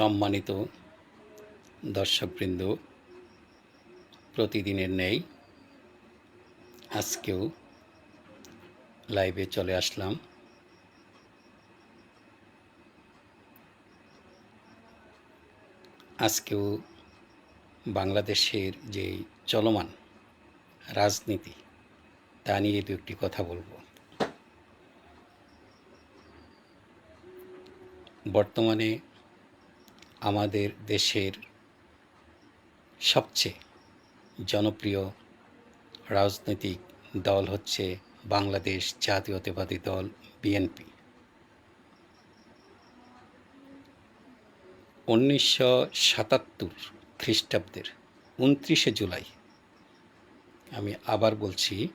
সম্মানিত দর্শকবৃন্দ, প্রতিদিনের নেই। আজকেও লাইভে চলে আসলাম। আজকেও বাংলাদেশের যে চলমান রাজনীতি, তা নিয়ে দু একটি কথা বলব। বর্তমানে আমাদের দেশের সবচেয়ে জনপ্রিয় রাজনৈতিক দল হচ্ছে বাংলাদেশ জাতীয়তাবাদী দল বিএনপি। উনিশশো সাতাত্তর খ্রিস্টাব্দের উনত্রিশে জুলাই, আমি আবার বলছি,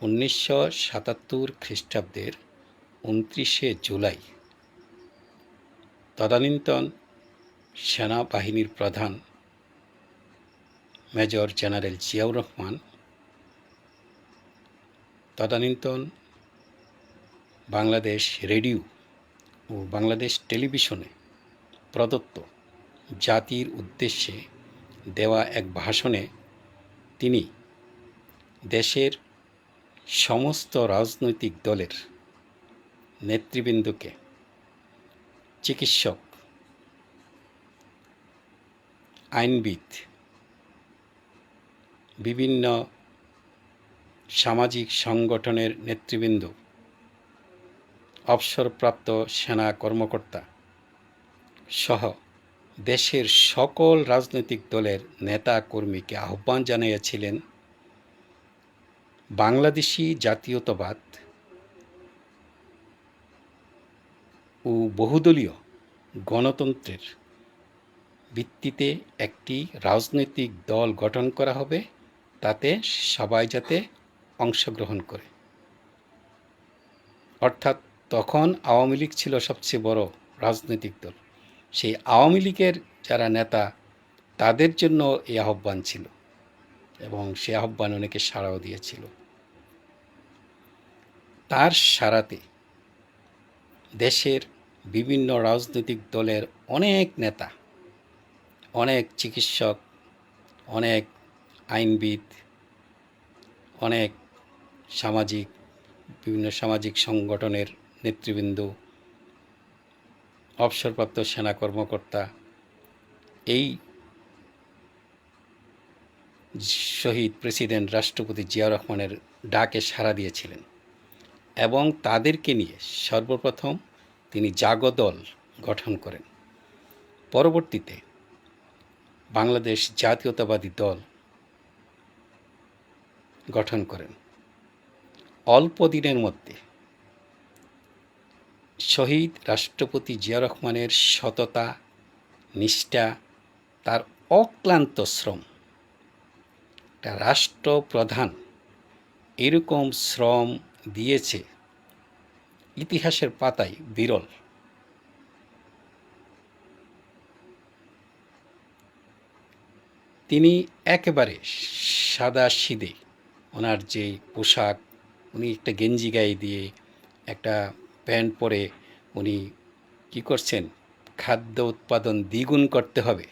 উনিশশো সাতাত্তর খ্রিস্টাব্দের উনত্রিশে জুলাই, তদানীন্তন সেনাবাহিনীর প্রধান মেজর জেনারেল জিয়াউর রহমান, তদানীন্তন বাংলাদেশ রেডিও ও বাংলাদেশ টেলিভিশনে প্রদত্ত জাতির উদ্দেশ্যে দেওয়া এক ভাষণে তিনি দেশের সমস্ত রাজনৈতিক দলের নেতৃবৃন্দকে চিকিৎসক আইনবিদ। বিভিন্ন সামাজিক সংগঠনের নেতৃবৃন্দ। অবসরপ্রাপ্ত সেনা কর্মকর্তা সহ দেশের সকল রাজনৈতিক দলের নেতা কর্মীকে আহ্বান জানিয়েছিলেন বাংলাদেশি জাতীয়তাবাদ ও বহুদলীয় গণতন্ত্রের ভিত্তিতে একটি রাজনৈতিক দল গঠন করা হবে, তাতে সবাই যাতে অংশগ্রহণ করে। অর্থাৎ তখন আওয়ামী লীগ ছিল সবচেয়ে বড় রাজনৈতিক দল। সেই আওয়ামী লীগের যারা নেতা, তাদের জন্য এই আহ্বান ছিল এবং সে আহ্বান অনেকে সাড়াও দিয়েছিল। তার সারাতে দেশের বিভিন্ন রাজনৈতিক দলের অনেক নেতা অনেক চিকিৎসক, অনেক আইনবিদ, অনেক সামাজিক, বিভিন্ন সামাজিক সংগঠনের নেতৃবৃন্দ, অবসরপ্রাপ্ত সেনা কর্মকর্তা, এই শহীদ প্রেসিডেন্ট রাষ্ট্রপতি জিয়া রহমানের ডাকে সাড়া দিয়েছিলেন এবং তাদেরকে নিয়ে সর্বপ্রথম তিনি জাগদল গঠন করেন। পরবর্তীতে বাংলাদেশ জাতীয়তাবাদী দল গঠন করেন। অল্প দিনের মধ্যে শহীদ রাষ্ট্রপতি জিয়া রহমানের সততা, নিষ্ঠা, তার অক্লান্ত শ্রম, একটা রাষ্ট্রপ্রধান এরকম শ্রম দিয়েছে, ইতিহাসের পাতায় বিরল। তিনি একেবারে সাদা সিদে। ওনার যে পোশাক, উনি একটা গেঞ্জি গায়ে দিয়ে একটা প্যান্ট পরে উনি কি করছেন? খাদ্য উৎপাদন দ্বিগুণ করতে হবে।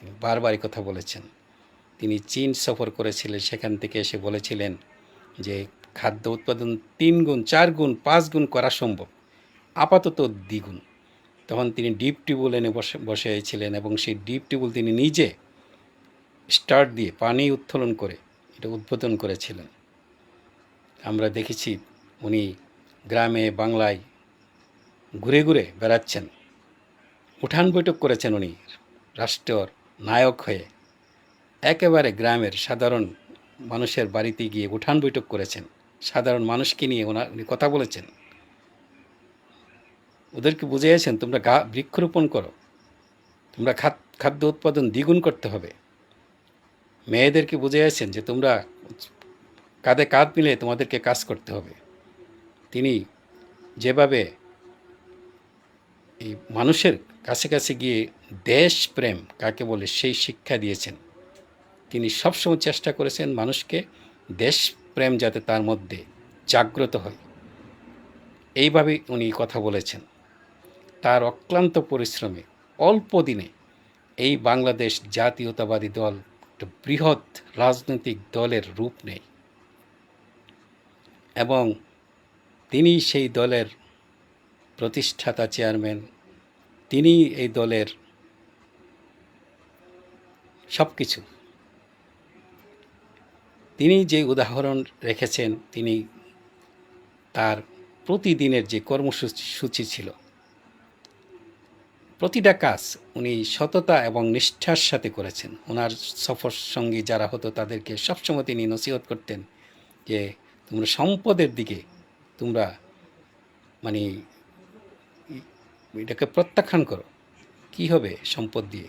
তিনি বারবার কথা বলেছেন। তিনি চীন সফর করেছিলেন, সেখান থেকে এসে বলেছিলেন যে খাদ্য উৎপাদন তিন গুণ চার গুণ পাঁচ গুণ করা সম্ভব। আপাতত দ্বিগুণ। তখন তিনি ডিপ টিউবওয়েল এনে বসে বসেছিলেন এবং সেই ডিপ টিউবওয়েল তিনি নিজে স্টার্ট দিয়ে পানি উত্তোলন করে, এটা উদ্বোধন করেছিলেন। আমরা দেখেছি উনি গ্রামে বাংলায় ঘুরে ঘুরে বেড়াচ্ছেন। উঠান বৈঠক করেছেন উনি, রাষ্ট্রর নায়ক হয়ে। একেবারে গ্রামের সাধারণ মানুষের বাড়িতে গিয়ে উঠান বৈঠক করেছেন। সাধারণ মানুষকে নিয়ে ওনার উনি কথা বলেছেন। ওদেরকে বুঝিয়েছেন, তোমরা গা, বৃক্ষরোপণ করো। তোমরা খাদ্য উৎপাদন দ্বিগুণ করতে হবে। মেয়েদেরকে বুঝিয়েছেন যে তোমরা কাঁধে কাঁধ মিলে তোমাদেরকে কাজ করতে হবে। তিনি যেভাবে এই মানুষের কাছে কাছে গিয়ে দেশপ্রেম কাকে বলে সেই শিক্ষা দিয়েছেন, তিনি সবসময় চেষ্টা করেছেন মানুষকে দেশপ্রেম যাতে তার মধ্যে জাগ্রত হয়। এইভাবে উনি কথা বলেছেন। তার অক্লান্ত পরিশ্রমে অল্প দিনে এই বাংলাদেশ জাতীয়তাবাদী দল একটা বৃহৎ রাজনৈতিক দলের রূপ নেয় এবং তিনি সেই দলের প্রতিষ্ঠাতা চেয়ারম্যান, তিনি এই দলের সব কিছু তিনি যে উদাহরণ রেখেছেন, তিনি তার প্রতিদিনের যে কর্মসূচি ছিল প্রতিটা কাজ উনি সততা এবং নিষ্ঠার সাথে করেছেন। ওনার সফর সঙ্গী যারা হতো তাদেরকে সবসময় তিনি নসিহত করতেন যে, তোমরা সম্পদের দিকে, তোমরা মানে এটাকে প্রত্যাখ্যান করো। কি হবে সম্পদ দিয়ে?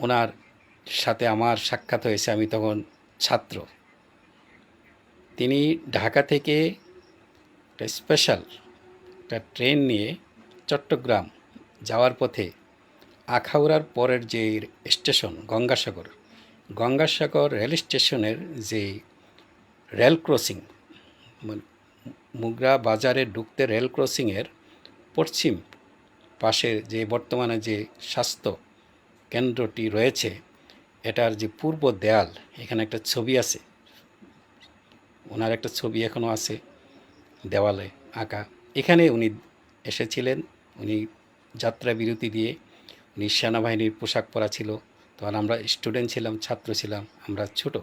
ওনার সাথে আমার সাক্ষাৎ হয়েছে, আমি তখন ছাত্র। তিনি ঢাকা থেকে একটা স্পেশাল একটা ট্রেন নিয়ে চট্টগ্রাম যাওয়ার পথে আখাউড়ার পরের যে স্টেশন, গঙ্গাসাগর গঙ্গাসাগর রেল স্টেশনের যে রেল ক্রসিং মানে মুগরা বাজারে ঢুকতে রেল ক্রসিংয়ের পশ্চিম পাশে যে বর্তমানে যে স্বাস্থ্য কেন্দ্রটি রয়েছে, এটার যে পূর্ব দেয়াল, এখানে একটা ছবি আছে। ওনার একটা ছবি এখনও আছে দেওয়ালে আঁকা। এখানে উনি এসেছিলেন, উনি যাত্রা বিরতি দিয়ে, উনি সেনাবাহিনীর পোশাক পরা ছিল। তখন আমরা স্টুডেন্ট ছিলাম, ছাত্র ছিলাম, আমরা ছোট।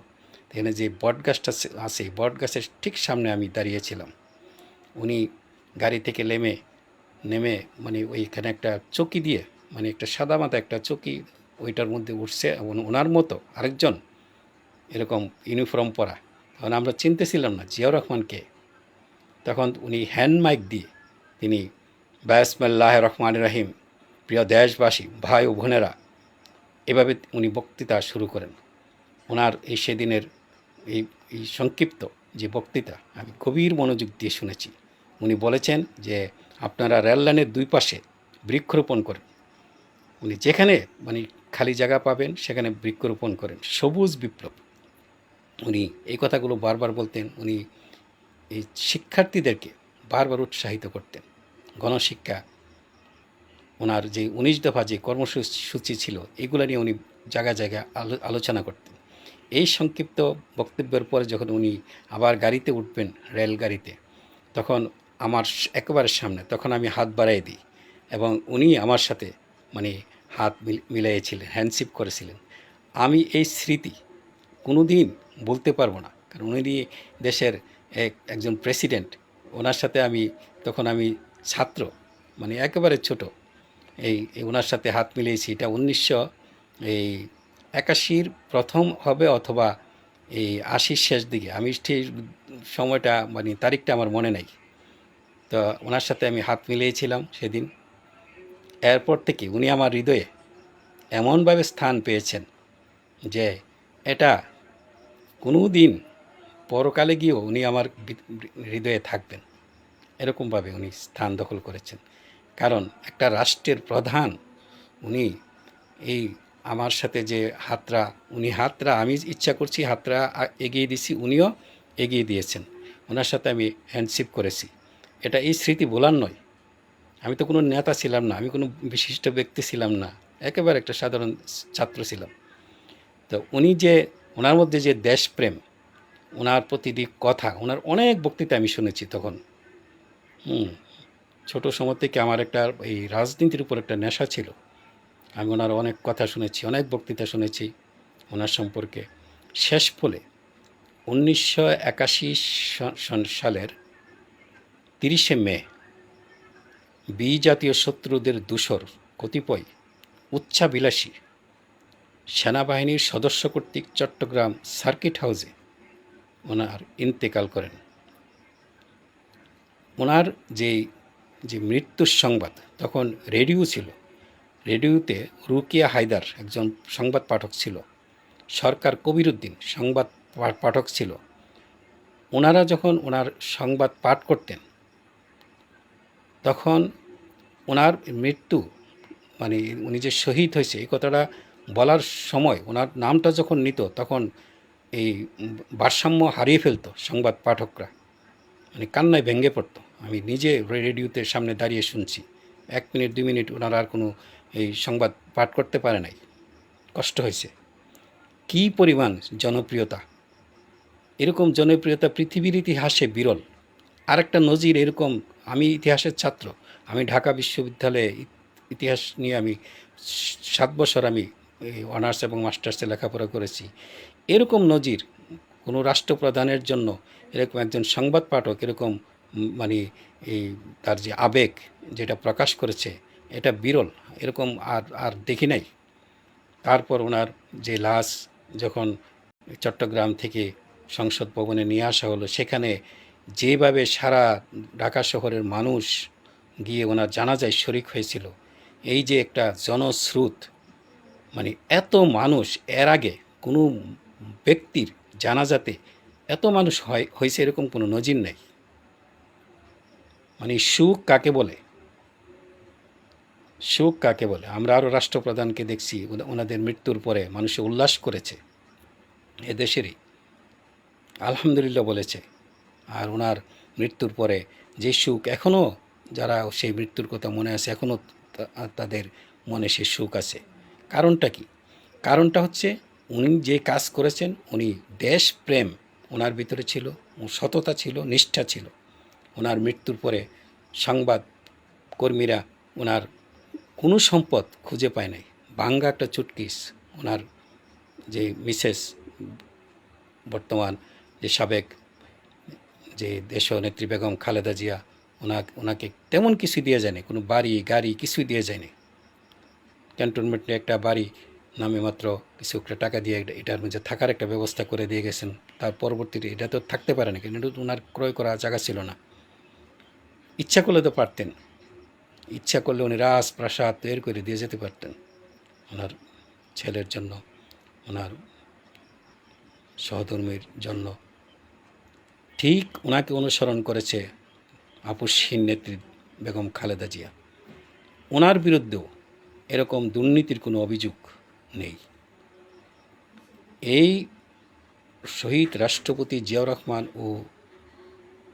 এখানে যে বট গাছটা আছে বট গাছের ঠিক সামনে আমি দাঁড়িয়েছিলাম উনি গাড়ি থেকে নেমে নেমে মানে ওইখানে একটা চকি দিয়ে মানে একটা সাদা মাথা একটা চকি, ওইটার মধ্যে উঠছে এবং ওনার মতো আরেকজন এরকম ইউনিফর্ম পরা। তখন আমরা চিনতেছিলাম না জিয়াউর রহমানকে। তখন উনি হ্যান্ড মাইক দিয়ে তিনি বায়াসমাল্লাহ রহমান রাহিম, প্রিয় দেশবাসী, ভাই ও বোনেরা, এভাবে উনি বক্তৃতা শুরু করেন। ওনার এই সেদিনের এই এই সংক্ষিপ্ত যে বক্তৃতা, আমি গভীর মনোযোগ দিয়ে শুনেছি। উনি বলেছেন যে, আপনারা রেললাইনের দুই পাশে বৃক্ষরোপণ করেন। উনি যেখানে মানে খালি জায়গা পাবেন, সেখানে বৃক্ষরোপণ করেন। সবুজ বিপ্লব। উনি এই কথাগুলো বারবার বলতেন। উনি এই শিক্ষার্থীদেরকে বারবার উৎসাহিত করতেন। গণশিক্ষা, ওনার যে উনিশ দফা যে কর্মসূচি ছিল, এগুলো নিয়ে উনি জায়গা জায়গায় আলোচনা করতেন। এই সংক্ষিপ্ত বক্তব্যের পরে যখন উনি আবার গাড়িতে উঠবেন রেলগাড়িতে, তখন আমার একেবারে সামনে, তখন আমি হাত বাড়াই দিই এবং উনি আমার সাথে মানে হাত মিলাইয়েছিলেন, হ্যান্ডশিপ করেছিলেন। আমি এই স্মৃতি কোনো দিন বলতে পারব না, কারণ উনি দেশের এক, একজন প্রেসিডেন্ট ওনার সাথে আমি, তখন আমি ছাত্র মানে একেবারে ছোট। এই ওনার সাথে হাত মিলিয়েছি, এটা উনিশশো এই একাশির প্রথম হবে অথবা এই আশির শেষ দিকে। আমি ঠিক সময়টা মানে তারিখটা আমার মনে নেই। তো ওনার সাথে আমি হাত মিলিয়েছিলাম সেদিন। এরপর থেকে উনি আমার হৃদয়ে এমনভাবে স্থান পেয়েছেন যে এটা কোনো দিন পরকালে গিয়েও উনি আমার হৃদয়ে থাকবেন। এরকমভাবে উনি স্থান দখল করেছেন। কারণ একটা রাষ্ট্রের প্রধান উনি এই আমার সাথে যে হাতরা, উনি হাতরা, আমি ইচ্ছা করছি হাতরা এগিয়ে দিছি, উনিও এগিয়ে দিয়েছেন। ওনার সাথে আমি হ্যান্ডশিপ করেছি। এটা এই স্মৃতি বলার নয়। আমি তো কোনো নেতা ছিলাম না, আমি কোনো বিশিষ্ট ব্যক্তি ছিলাম না, একেবারে একটা সাধারণ ছাত্র ছিলাম। তো উনি যে, ওনার মধ্যে যে দেশপ্রেম ওনার প্রতিটি কথা, ওনার অনেক বক্তৃতা আমি শুনেছি তখন। হুম, ছোটো সময় থেকে আমার একটা এই রাজনীতির উপর একটা নেশা ছিল। আমি ওনার অনেক কথা শুনেছি, অনেক বক্তৃতা শুনেছি ওনার সম্পর্কে। শেষ ফলে উনিশশো একাশি সালের তিরিশে মে বি জাতীয় শত্রুদের দূষর কতিপয় উচ্চাবিলাসী সেনাবাহিনীর সদস্য কর্তৃক চট্টগ্রাম সার্কিট হাউসে ওনার ইন্তেকাল করেন। ওনার যে যে মৃত্যুর সংবাদ, তখন রেডিও ছিল। রেডিওতে রুকিয়া হায়দার একজন সংবাদ পাঠক ছিল। সরকার কবিরুদ্দিন সংবাদ পাঠক ছিল। ওনারা যখন ওনার সংবাদ পাঠ করতেন, তখন ওনার মৃত্যু মানে উনি যে শহীদ হয়েছে, এই কথাটা বলার সময় ওনার নামটা যখন নিত, তখন এই ভারসাম্য হারিয়ে ফেলতো সংবাদ পাঠকরা। মানে কান্নায় ভেঙে পড়তো। আমি নিজে রেডিওতে সামনে দাঁড়িয়ে শুনছি। এক মিনিট, দুই মিনিট ওনারা আর কোনো এই সংবাদ পাঠ করতে পারে নাই। কষ্ট হয়েছে। কী পরিমাণ জনপ্রিয়তা। এরকম জনপ্রিয়তা পৃথিবীর ইতিহাসে বিরল। আরেকটা নজির এরকম, আমি ইতিহাসের ছাত্র, আমি ঢাকা বিশ্ববিদ্যালয়ে ইতিহাস নিয়ে আমি সাত বছর আমি অনার্স এবং মাস্টার্সে লেখাপড়া করেছি। এরকম নজির কোনো রাষ্ট্রপ্রধানের জন্য, এরকম একজন সংবাদ পাঠক এরকম মানে এই তার যে আবেগ যেটা প্রকাশ করেছে, এটা বিরল, এরকম আর আর দেখি নাই। তারপর ওনার যে লাশ যখন চট্টগ্রাম থেকে সংসদ ভবনে নিয়ে আসা হলো, সেখানে যেভাবে সারা ঢাকা শহরের মানুষ গিয়ে ওনার জানাজায় শরিক হয়েছিল, এই যে একটা জনস্রোত মানে এত মানুষ, এর আগে কোনো ব্যক্তির জানাজাতে এত মানুষ হয় হয়েছে এরকম কোনো নজির নেই। মানে সুখ কাকে বলে? সুখ কাকে বলে? আমরা আরও রাষ্ট্রপ্রধানকে দেখছি, ওনা- ওনাদের মৃত্যুর পরে মানুষে উল্লাস করেছে। এদেশেরই। আলহামদুলিল্লাহ বলেছে। আর ওনার মৃত্যুর পরে যে সুখ এখনও যারা সেই মৃত্যুর কথা মনে আছে এখনও তাদের মনে সে সুখ আছে। কারণটা কি? কারণটা হচ্ছে উনি যে কাজ করেছেন, উনি দেশপ্রেম ওনার ভিতরে ছিল, সততা ছিল, নিষ্ঠা ছিল। ওনার মৃত্যুর পরে সংবাদ কর্মীরা ওনার কোনো সম্পদ খুঁজে পায় নাই। বাঙ্গা একটা চুটকিস। ওনার যে মিসেস বর্তমান যে সাবেক যে দেশ নেত্রী বেগম খালেদা জিয়া ওনা ওনাকে তেমন কিছু দিয়ে যায়নি। কোনো বাড়ি, গাড়ি কিছুই দিয়ে যায়নি। ক্যান্টনমেন্টে একটা বাড়ি নামে মাত্র কিছু একটা টাকা দিয়ে এটা- এটার মধ্যে থাকার একটা ব্যবস্থা করে দিয়ে গেছেন। তার পরবর্তীতে এটা তো থাকতে পারে না কিন্তু ওনার ক্রয় করা জায়গা ছিল না। ইচ্ছা করলে তো পারতেন। ইচ্ছা করলে উনি রাজপ্রাসাদ তৈরি করে দিয়ে যেতে পারতেন। ওনার ছেলের জন্য, ওনার সহধর্মীর জন্য। ঠিক ওনাকে অনুসরণ করেছে আপসহীন নেত্রী বেগম খালেদা জিয়া। ওনার বিরুদ্ধেও এরকম দুর্নীতির কোনো অভিযোগ নেই। এই শহীদ রাষ্ট্রপতি জিয়াউর রহমান ও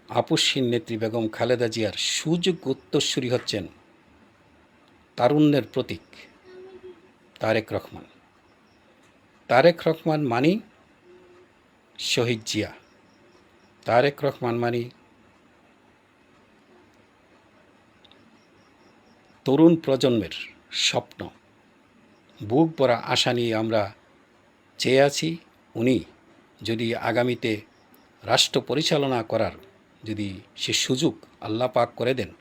আপসহীন নেত্রী বেগম খালেদা জিয়ার সুযোগ্য উত্তরসূরি হচ্ছেন তারুণ্যের প্রতীক তারেক রহমান। তারেক রহমান মানি শহীদ জিয়া। তারেক রহমান মানি তরুণ প্রজন্মের স্বপ্ন। বুক ভরা আশা নিয়ে আমরা চেয়ে আছি, উনি যদি আগামীতে রাষ্ট্র পরিচালনা করার যদি সে সুযোগ আল্লাহ পাক করে দেন,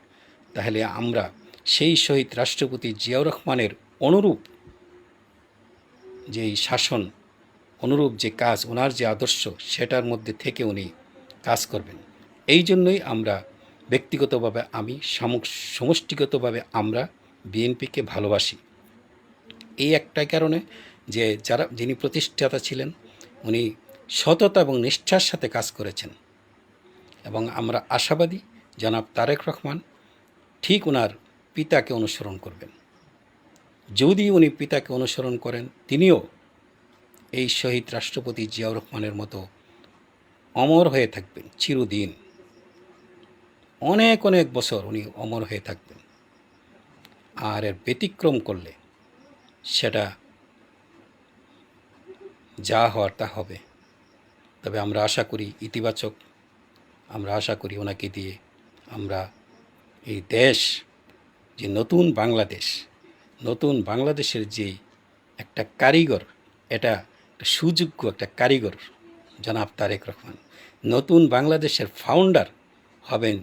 তাহলে আমরা সেই শহীদ রাষ্ট্রপতি জিয়াউর রহমানের অনুরূপ যেই শাসন, অনুরূপ যে কাজ, ওনার যে আদর্শ, সেটার মধ্যে থেকে উনি কাজ করবেন। এই জন্যই আমরা ব্যক্তিগতভাবে আমি সমষ্টিগতভাবে আমরা বিএনপিকে ভালোবাসি। এই একটাই কারণে যে যারা, যিনি প্রতিষ্ঠাতা ছিলেন, উনি সততা এবং নিষ্ঠার সাথে কাজ করেছেন। এবং আমরা আশাবাদী জনাব তারেক রহমান ঠিক ওনার পিতাকে অনুসরণ করবেন। যদি উনি পিতাকে অনুসরণ করেন, তিনিও এই শহীদ রাষ্ট্রপতি জিয়াউর রহমানের মতো অমর হয়ে থাকবেন, চিরদিন। অনেক অনেক বছর উনি অমর হয়ে থাকবেন। আর এর ব্যতিক্রম করলে সেটা যা হওয়ার তা হবে। তবে আমরা আশা করি ইতিবাচক, আমরা আশা করি ওনাকে দিয়ে আমরা এই দেশ, যে নতুন বাংলাদেশ, নতুন বাংলাদেশের যে একটা কারিগর, এটা সুযোগ্য একটা কারিগর, জনাব তারেক রহমান। নতুন বাংলাদেশের ফাউন্ডার হবেন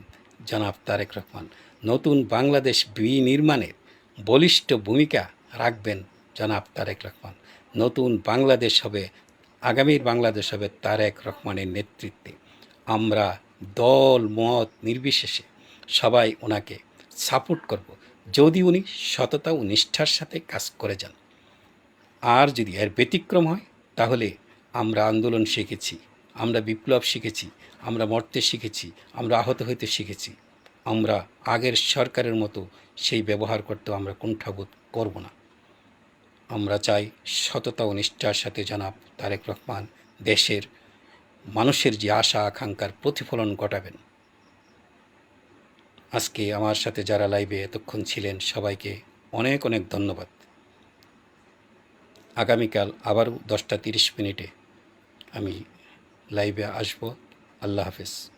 জনাব তারেক রহমান। নতুন বাংলাদেশ বিনির্মাণের বলিষ্ঠ ভূমিকা রাখবেন জনাব তারেক রহমান। নতুন বাংলাদেশ হবে, আগামীর বাংলাদেশ হবে তারেক রহমানের নেতৃত্বে। আমরা দল মত নির্বিশেষে সবাই ওনাকে সাপোর্ট করব। যদি উনি সততা ও নিষ্ঠার সাথে কাজ করে যান। আর যদি এর ব্যতিক্রম হয়, তাহলে আমরা আন্দোলন শিখেছি, আমরা বিপ্লব শিখেছি, আমরা মরতে শিখেছি, আমরা আহত হইতে শিখেছি। আমরা আগের সরকারের মতো সেই ব্যবহার করতেও আমরা কুণ্ঠাবোধ করব না। আমরা চাই সততা ও নিষ্ঠার সাথে জনাব তারেক রহমান দেশের মানুষের যে আশা আকাঙ্ক্ষার প্রতিফলন ঘটাবেন। আজকে আমার সাথে যারা লাইভে এতক্ষণ ছিলেন, সবাইকে অনেক অনেক ধন্যবাদ। আগামীকাল আবারও দশটা তিরিশ মিনিটে আমি লাইভে আসব। আল্লাহ হাফেজ।